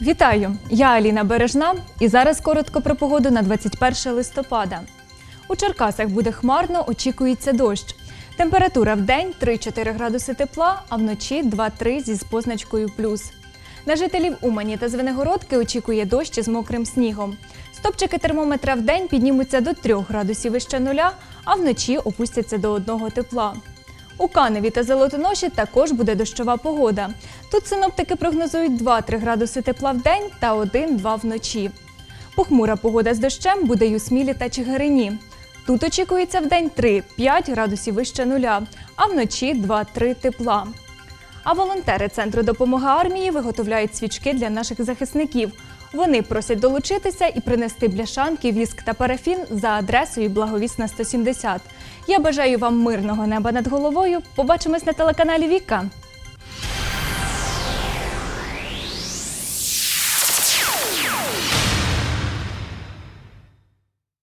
Вітаю! Я Аліна Бережна і зараз коротко про погоду на 21 листопада. У Черкасах буде хмарно, очікується дощ. Температура в день 3-4 градуси тепла, а вночі 2-3 зі позначкою плюс. На жителів Умані та Звенигородки очікує дощ із мокрим снігом. Стопчики термометра в день піднімуться до 3 градусів вище нуля, а вночі опустяться до 1 тепла. У Каневі та Золотоноші також буде дощова погода. Тут синоптики прогнозують 2-3 градуси тепла в день та 1-2 вночі. Похмура погода з дощем буде й у Смілі та Чигирині. Тут очікується в день 3-5 градусів вище нуля, а вночі 2-3 тепла. А волонтери Центру допомоги армії виготовляють свічки для наших захисників. Вони просять долучитися і принести бляшанки, віск та парафін за адресою Благовісна 170. Я бажаю вам мирного неба над головою. Побачимось на телеканалі Віка.